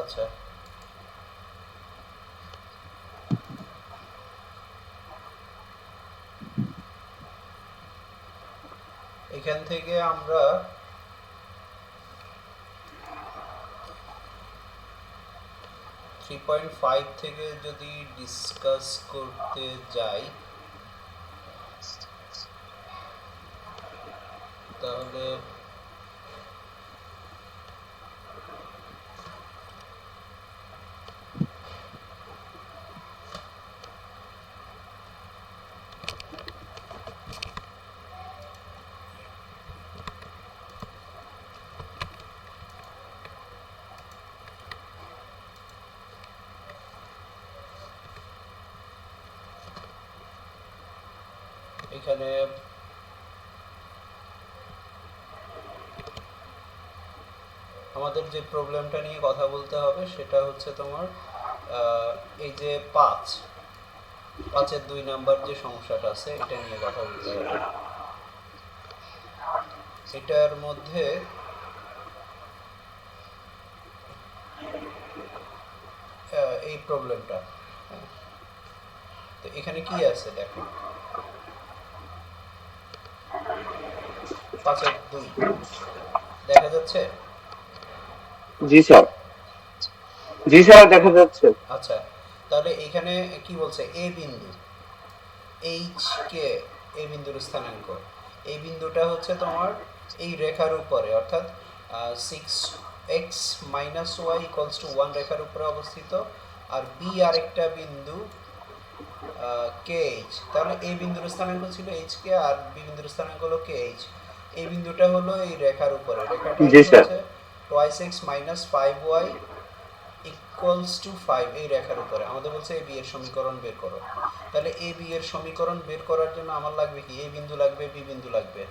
আচ্ছা। এখান থেকে আমরা থ্রি পয়েন্ট ফাইভ থেকে যদি ডিসকাস করতে যাই তাহলে এখানে আমাদের যে প্রবলেমটা নিয়ে কথা বলতে হবে, সেটা হচ্ছে তোমার এই যে পাঁচ, পাঁচের দুই নাম্বার যে সমস্যাটা আছে, এটা নিয়ে কথা বলতে হবে। এটার মধ্যে এই প্রবলেমটা। তো এখানে কি আছে দেখো? পাঁচের দুই। দেখা যাচ্ছে? জি স্যার। জি স্যার দেখা যাচ্ছে। আচ্ছা তাহলে এখানে কি বলছে? এ বিন্দু। এইচ কে এই বিন্দুর স্থানাঙ্ক। এই বিন্দুটা হচ্ছে তোমার এই রেখার উপরে অর্থাৎ six X minus Y equals to one রেখার উপরে অবস্থিত। আর বি আরেকটা বিন্দু কে এইচ তাহলে এই বিন্দুর স্থানাঙ্ক ছিল এইচ কে আর বি বিন্দুর স্থানাঙ্ক হলো কে এইচ এই বিন্দুটা হলো এই রেখার উপরে। রেখাটা জি, স্যার। ইকুয়ালস টু এই রেখার উপরে। আমাদের বলছে এর সমীকরণ বের করো। তাহলে এর সমীকরণ বের করার জন্য আমার লাগবে কি? বিন্দু লাগবে বিন্দু লাগবে।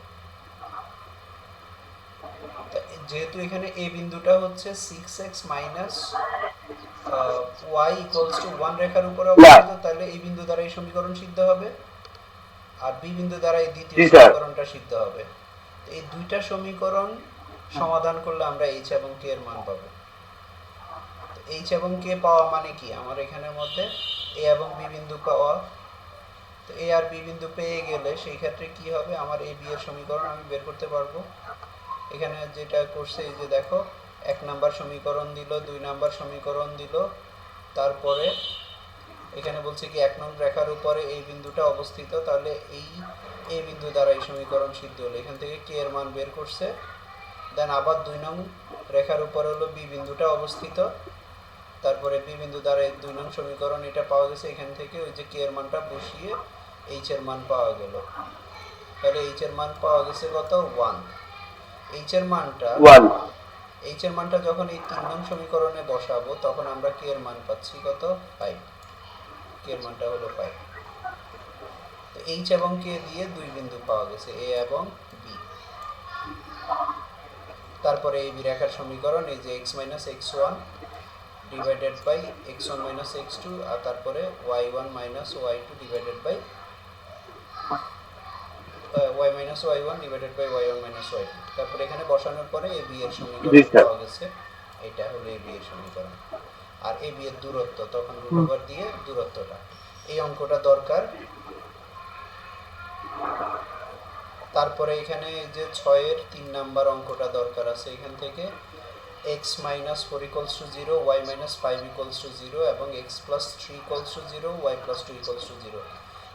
যেহেতু এখানে এ বিন্দুটা হচ্ছে six X minus Y equals to one রেখার উপরে অবস্থিত তাহলে এই বিন্দু দ্বারা এই সমীকরণ সিদ্ধ হবে। আর বি বিন্দু দ্বারা এই দ্বিতীয় সমীকরণটা সিদ্ধ হবে। এই দুইটা সমীকরণ সমাধান করলে আমরা এইচ এবং কে এর মান পাবো। এইচ এবং কে পাওয়া মানে কি? আমার এখানের মধ্যে এ এবং বি বিন্দু পাওয়া। তো এ আর বি বিন্দু পেয়ে গেলে সেই ক্ষেত্রে কি হবে? আমার এ বি এর সমীকরণ আমি বের করতে পারব। এখানে যেটা করছে, এই যে দেখো, এক নাম্বার সমীকরণ দিল, দুই নাম্বার সমীকরণ দিল। তারপরে এখানে বলছে কি, এক নং রেখার উপরে এই বিন্দুটা অবস্থিত। তাহলে এই এ বিন্দু দ্বারা এই সমীকরণ সিদ্ধ হলো। এখান থেকে কে এর মান বের করছে। দেন আবার দুই নং রেখার উপরে হলো বি বিন্দুটা অবস্থিত। তারপরে বি বিন্দু দ্বারা এই দুই নং সমীকরণ এটা পাওয়া গেছে। এখান থেকে ওই যে কে এর মানটা বসিয়ে এইচ এর মান পাওয়া গেল। তাহলে এইচ এর মান পাওয়া গেছে কত? ওয়ান এইচ এর মানটা ওয়ান এইচ এর মানটা যখন এই তিন নং সমীকরণে বসাবো তখন আমরা কে এর মান পাচ্ছি কত? ফাইভ কে এর মানটা হলো ফাইভ তো এইচ এবং কে দিয়ে দুই বিন্দু পাওয়া গেছে এ এবং বি তারপরে এই বি রেখার সমীকরণ এই যে X minus X one divided by X one minus X two আর তারপরে Y one minus Y two divided by Y minus Y one divided by Y one minus Y two তারপরে এখানে বসানোর পরে এ বি এর সমীকরণ পাওয়া গেছে। এটা হলো এ বি এর সমীকরণ। আর এ বি এর দূরত্ব তখন রুট ওভার দিয়ে দূরত্বটা। এই অঙ্কটা দরকার তারপরে এখানে যে ছয়ের তিন নাম্বার অঙ্কটা দরকার আছে, এখান থেকে X minus four equals to zero Y minus five equals to zero এবং X plus three equals to zero Y plus two equals to zero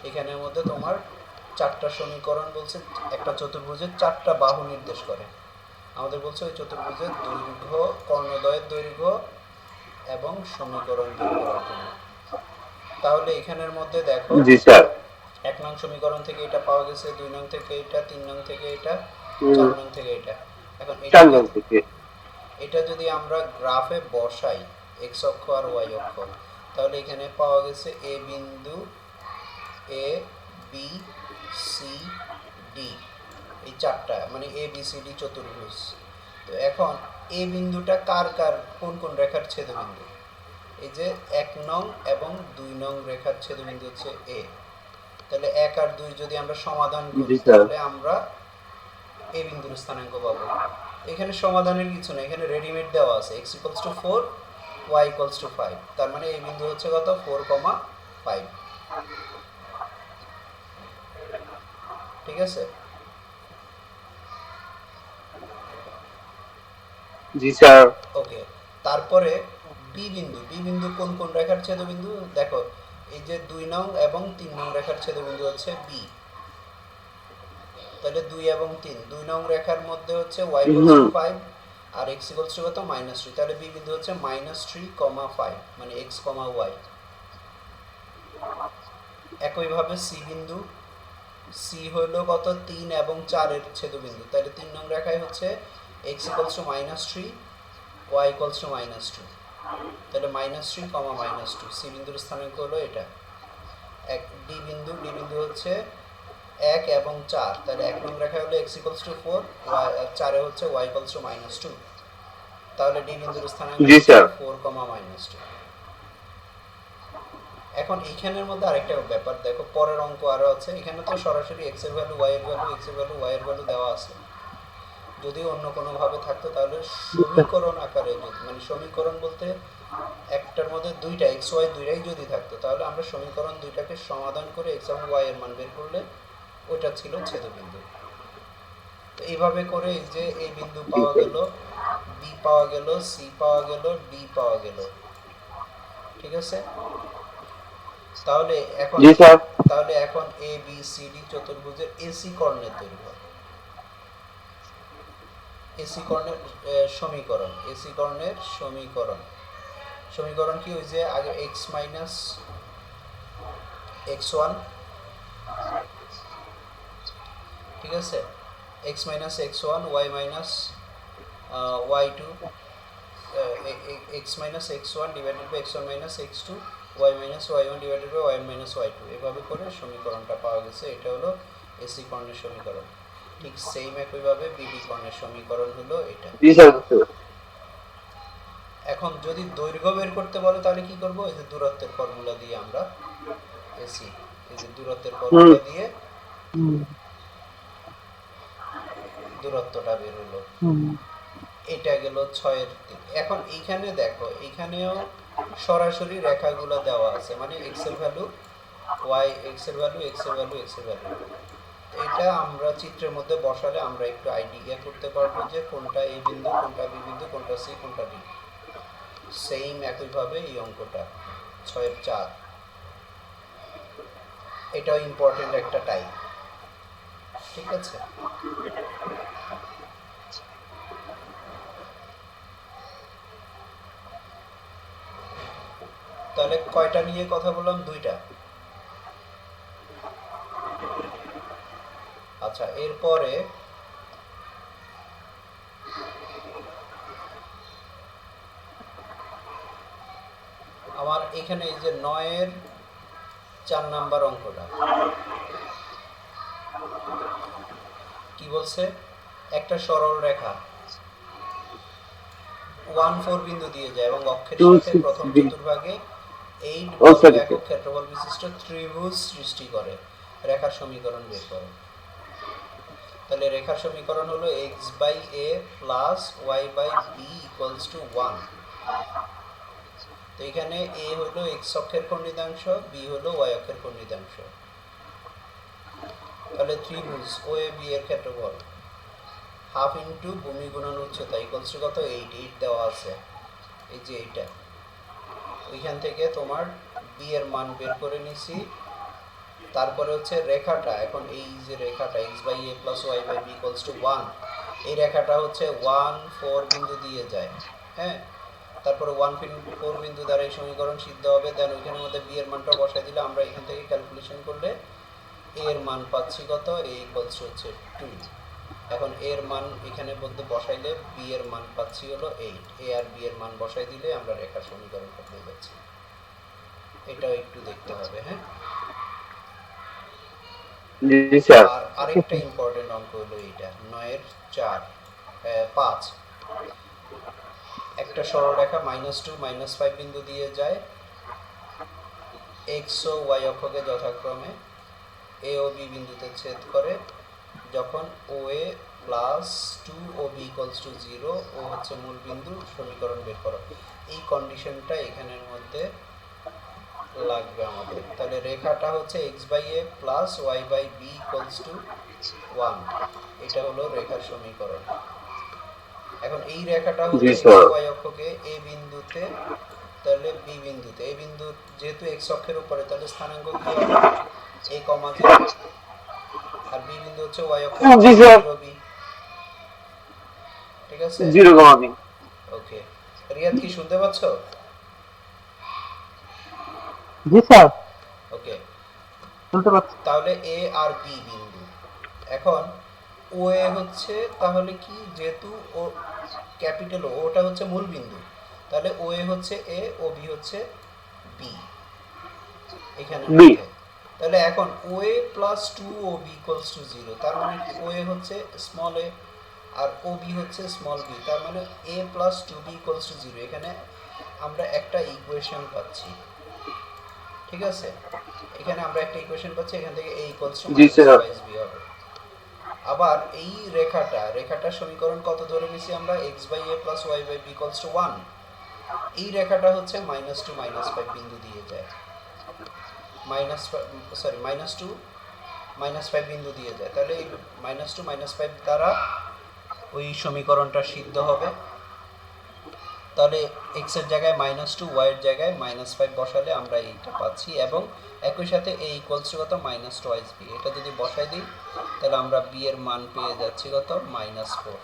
এখানের মধ্যে তোমার চারটা সমীকরণ বলছে, একটা চতুর্ভুজের চারটা বাহু নির্দেশ করে। আমাদের বলছে ওই চতুর্ভুজের দৈর্ঘ্য কর্ণদয়ের দৈর্ঘ্য এবং সমীকরণ তাহলে এখানের মধ্যে দেখো স্যার। এক নং সমীকরণ থেকে এটা পাওয়া গেছে দুই নং থেকে এটা তিন নং থেকে এটা চার নং থেকে এটা। এখন চার নং থেকে। এটা যদি আমরা গ্রাফে বসাই এক্স অক্ষ আর ওয়াই অক্ষ তাহলে এখানে পাওয়া গেছে এ বিন্দু এ বি সি ডি। এই চারটা মানে এ বি সি ডি চতুর্ভুজ। তো এখন এ বিন্দুটা কার কার কোন কোন রেখার ছেদবিন্দু? এই যে এক নং এবং দুই নং রেখার ছেদবিন্দু হচ্ছে এ। তাহলে এক আর দুই যদি আমরা সমাধান করি তাহলে আমরা এ বিন্দুর স্থানাঙ্ক পাবো। এখানে সমাধানের কিছু না এখানে রেডিমেড দেওয়া আছে X equals to four Y equals to five তার মানে এই বিন্দু হচ্ছে কত? ফোর কমা ফাইভ ঠিক আছে? জি স্যার। ওকে তারপরে বি বিন্দু বি বিন্দু কোন কোন রেখার ছেদবিন্দু দেখো এই যে দুই নং এবং তিন নং রেখার ছেদবিন্দু হচ্ছে বি তাহলে দুই এবং তিন দুই নং রেখার মধ্যে হচ্ছে ওয়াই ফাইভ আর এক্স ইকুয়ালস টু কত? মাইনাস থ্রি তাহলে বি বিন্দু হচ্ছে মাইনাস থ্রি কমা ফাইভ মানে এক্স কমা ওয়াই একইভাবে সি বিন্দু সি হলো কত? তিন এবং চারের ছেদবিন্দু। তাহলে তিন নং রেখায় হচ্ছে X equals to minus three Y equals to minus two তাহলে minus three comma minus two C বিন্দুর স্থানাঙ্ক হলো এটা। এক ডি বিন্দু ডি বিন্দু হচ্ছে এক এবং চার। তাহলে এক নং রেখা হলো এক্স ইকুয়ালস টু ফোর চারে হচ্ছে Y equals to minus two তাহলে ডি বিন্দুর স্থানাঙ্ক জি, sir. Four comma minus two এখন এইখানের মধ্যে আরেকটা ব্যাপার দেখো পরের অঙ্ক আরও আছে। এখানে তো সরাসরি এক্সের ভ্যালু ওয়াই এর ভ্যালু এক্সের ভ্যালু ওয়াই এর ভ্যালু দেওয়া আছে। যদি অন্য কোনো ভাবে থাকতো তাহলে সমীকরণ আকারে মানে সমীকরণ বলতে একটার মধ্যে দুইটা এক্স ওয়াই দুইটাই যদি থাকতো তাহলে আমরা সমীকরণ দুইটাকে সমাধান করে এক্স এবং ওয়াই এর মান বের করলে ওটা ছিল ছেদবিন্দু। তো এইভাবে করে এই যে এই বিন্দু পাওয়া গেল বি পাওয়া গেল সি পাওয়া গেল ডি পাওয়া গেল। ঠিক আছে? তাহলে এখন জি স্যার। তাহলে এখন এ বি সি ডি চতুর্ভুজের এসি কর্ণের দৈর্ঘ্য। এসি কর্ণের সমীকরণ, এসি কর্ণের সমীকরণ। সমীকরণ কি ওই যে আগে এক্স মাইনাস এক্স ওয়ান ঠিক আছে? X minus X one Y minus Y two X minus X one divided by X one minus X two Y minus Y one divided by Y minus Y two এভাবে করে সমীকরণটা পাওয়া গেছে। এটা হলো AC কর্ণের সমীকরণ। ঠিক সেম একইভাবে বিবি কর্ণের সমীকরণ হলো এটা। এখন যদি দৈর্ঘ্য বের করতে বলে তাহলে কি করব? এই যে দূরত্বের ফর্মুলা দিয়ে আমরা এসি এই যে দূরত্বের ফর্মুলা দিয়ে দূরত্বটা বের হলো। এটা গেল ছয়ের দিক। এখন এইখানে দেখো এইখানেও সরাসরি রেখাগুলো দেওয়া আছে। মানে এক্সের ভ্যালু ওয়াই এক্সের ভ্যালু এক্সের ভ্যালু এক্সের ভ্যালু এটা আমরা চিত্রের মধ্যে বসালে আমরা একটু আইডিয়া করতে পারব যে কোনটা এই বিন্দু, কোনটা বি বিন্দু, কোনটা সি, কোনটা ডি। সেম একইভাবে এই অঙ্কটা, ছয়ের চার। এটাও ইম্পর্টেন্ট একটা টাইপ ঠিক আছে? তাহলে কয়টা নিয়ে কথা বললাম? দুইটা। আচ্ছা এরপরে আমার এখানে এই যে নয়ের চার নাম্বার অঙ্কটা কি বলছে? একটা সরল রেখা ওয়ান ফোর বিন্দু দিয়ে যায় এবং অক্ষের সাথে প্রথম। চতুর্ভাগে এইট Oh, ক্ষেত্রফল বিশিষ্ট ত্রিভুজ সৃষ্টি করে রেখার সমীকরণ বের করো। তাহলে রেখার সমীকরণ হলো x by a plus y by b equals to one তো এখানে এ হলো এক্স অক্ষের খণ্ডিতাংশ বি হলো ওয়াই অক্ষের খণ্ডিতাংশ। তাহলে ত্রিভুজ ও এ বি এর ক্ষেত্রফল। হাফ ইন্টু ভূমি গুণন উচ্চতা ইকুয়ালস টু কত? এইট এইট দেওয়া আছে। এই যে এইটা। ওইখান থেকে তোমার বি এর মান বের করে নিছি। তারপরে হচ্ছে রেখাটা, এখন এই যে রেখাটা x by a plus y by b equals to one এই রেখাটা হচ্ছে ওয়ান ফোর বিন্দু দিয়ে যায় হ্যাঁ? তারপরে ওয়ান ফোর বিন্দু দ্বারা এই সমীকরণ সিদ্ধ হবে দেন ওইখানের মধ্যে বি এর মানটা বসাই দিলে, আমরা এখান থেকে ক্যালকুলেশন করলে এর মান পাচ্ছি কত? এ ইকুয়ালস হচ্ছে টু এখন এর মান এখানে মধ্যে বসাইলে বি এর মান পাচ্ছি হলো এইট এ আর বি এর মান বসাই দিলে আমরা রেখার সমীকরণটা পেয়ে যাচ্ছি, এটাও একটু দেখতে হবে হ্যাঁ? জি স্যার। আর আরেকটা ইম্পর্টেন্ট অঙ্ক হলো পাঁচ। একটা সরলরেখা মাইনাস টু মাইনাস ফাইভ বিন্দু দিয়ে যায়। ও ওয়াই অক্ষকে যথাক্রমে এ ও বি বিন্দুতে ছেদ করে। যখন O A plus two O B equals to zero O হচ্ছে মূল বিন্দু, সমীকরণ বের করো। এই কন্ডিশনটা এখানের মধ্যে লাগবে আমাদের। তাহলে রেখাটা হচ্ছে x by a plus y by b equals to one এটা হলো রেখার সমীকরণ। এখন এই রেখাটা হচ্ছে ওয়াই অক্ষকে এ বিন্দুতে তাহলে বি বিন্দুতে। এই বিন্দু যেহেতু এক্স অক্ষের উপরে তাহলে স্থানাঙ্ক কি হবে? এ কমা জিরো আর বি বিন্দু হচ্ছে ওয়াই অক্ষ। বি ঠিক আছে? Zero comma B okay Riyad কি শুনতে পাচ্ছ? জি স্যার। ওকে। শুনতে পাচ্ছি তাহলে এ আর বি বিন্দু। এখন ও এ হচ্ছে তাহলে কি? যেহেতু ও ক্যাপিটাল ও ওটা হচ্ছে মূল বিন্দু। তাহলে ও এ হচ্ছে এ ও বি হচ্ছে বি। এখানে। মধ্যে। তাহলে এখন O A plus two O B equals to zero তার মানে ও এ হচ্ছে স্মল এ আর ও বি হচ্ছে স্মল বি তার মানে A plus two B equals to zero এখানে আমরা একটা ইকুয়েশন পাচ্ছি। ঠিক আছে? এখানে আমরা একটা ইকুয়েশন পাচ্ছি এখান থেকে a ইকুয়ালস টু জি, স্যার। হবে। আবার এই রেখাটা রেখাটার সমীকরণ কত ধরে নিছি আমরা? X by a plus y by b equals to 1 এই রেখাটা হচ্ছে মাইনাস টু মাইনাস ফাইভ বিন্দু দিয়ে যায়। Minus sorry minus two minus five বিন্দু দিয়ে যায়। তাহলে এই মাইনাস টু মাইনাস ফাইভ দ্বারা ওই সমীকরণটা সিদ্ধ হবে। তাহলে এক্সের জায়গায় মাইনাস টু ওয়াই এর জায়গায় মাইনাস ফাইভ বসালে আমরা এইটা পাচ্ছি এবং একই সাথে এ ইকুয়ালস টু কত? মাইনাস টোয়াইস বি এটা যদি বসাই দিই, তাহলে আমরা বি এর মান পেয়ে যাচ্ছি কত? মাইনাস ফোর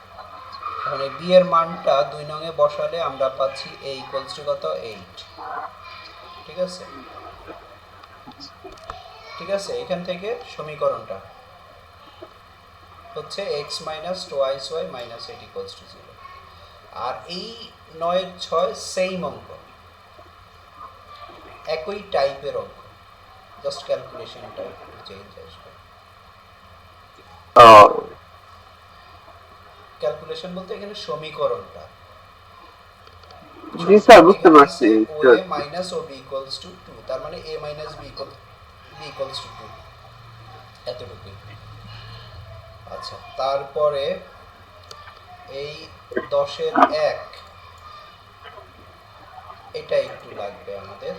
এখন এই বি এর মানটা দুই নঙে বসালে আমরা পাচ্ছি এ ইকুয়ালস টু কত? এইট ঠিক আছে? ঠিক আছে, এখান থেকে সমীকরণটা হচ্ছে x minus twice y minus eight equals to zero আর এই নয়ের ছয় সেম অঙ্ক। একই টাইপের অঙ্ক। জাস্ট ক্যালকুলেশনটা একটু চেঞ্জ আসবে। ক্যালকুলেশন বলতে এখানে সমীকরণটা। জি স্যার বুঝতে পারছি। O A minus O B equals to two তার মানে A minus B equal B equals to two এতটুকুই। আচ্ছা তারপরে এই দশের এক। এটা একটু লাগবে আমাদের।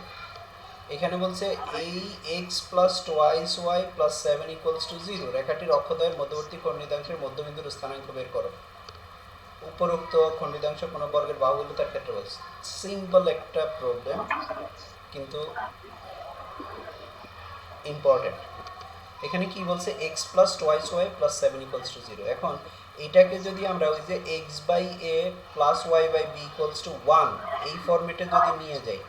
এখানে বলছে এই x plus twice y plus seven equals to zero রেখাটির অক্ষদ্বয়ের মধ্যবর্তী খণ্ডিতাংশের মধ্যবিন্দুর স্থানাঙ্ক বের করো। উপরোক্ত খণ্ডিতাংশ কোনো বর্গের বাহুল্যতার ক্ষেত্রে বলছে। সিম্পল একটা প্রবলেম কিন্তু ইম্পর্টেন্ট এখানে কি বলছে x plus twice y plus seven equals to zero এখন এটাকে যদি আমরা ওই যে x by a plus y by b equals to one এই ফর্মেটে যদি নিয়ে যাই,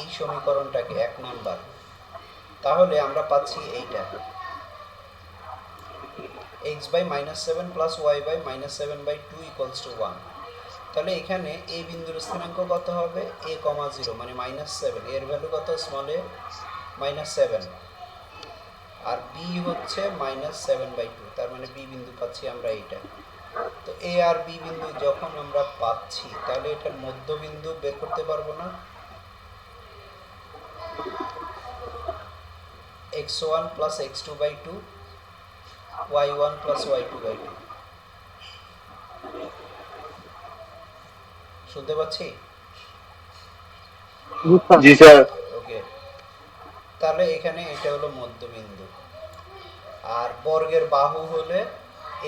এই সমীকরণটাকে এক নাম্বার তাহলে আমরা পাচ্ছি এইটা। X by minus seven plus y by minus seven by two equals to one তাহলে এখানে এ বিন্দুর স্থানাঙ্ক কত হবে? এ কমা জিরো মানে মাইনাস সেভেন এর ভ্যালু কত? স্মল এ মাইনাস সেভেন আর বি হচ্ছে মাইনাস সেভেন বাই টু তার মানে বি বিন্দু পাচ্ছি আমরা এইটা। তো এ আর বি বিন্দু যখন আমরা পাচ্ছি, তাহলে এটার মধ্যবিন্দু বের করতে পারব না। X one plus x two by two y one plus y two by two শুনতে পাচ্ছি? জি, স্যার। তাহলে এখানে এটা হলো মধ্যবিন্দু। আর বর্গের বাহু হলে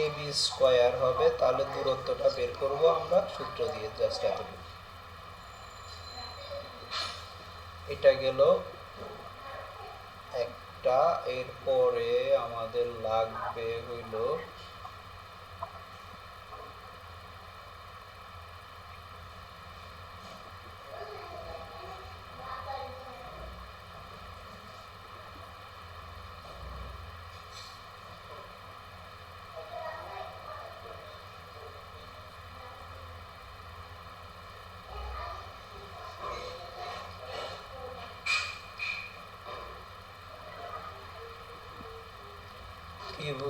এ বি স্কোয়ার হবে, তাহলে দূরত্বটা বের করব আমরা সূত্র দিয়ে জাস্ট এতটুকু। এটা গেল একটা, এরপরে আমাদের লাগবে হইল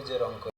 ত্রিভুজের অঙ্ক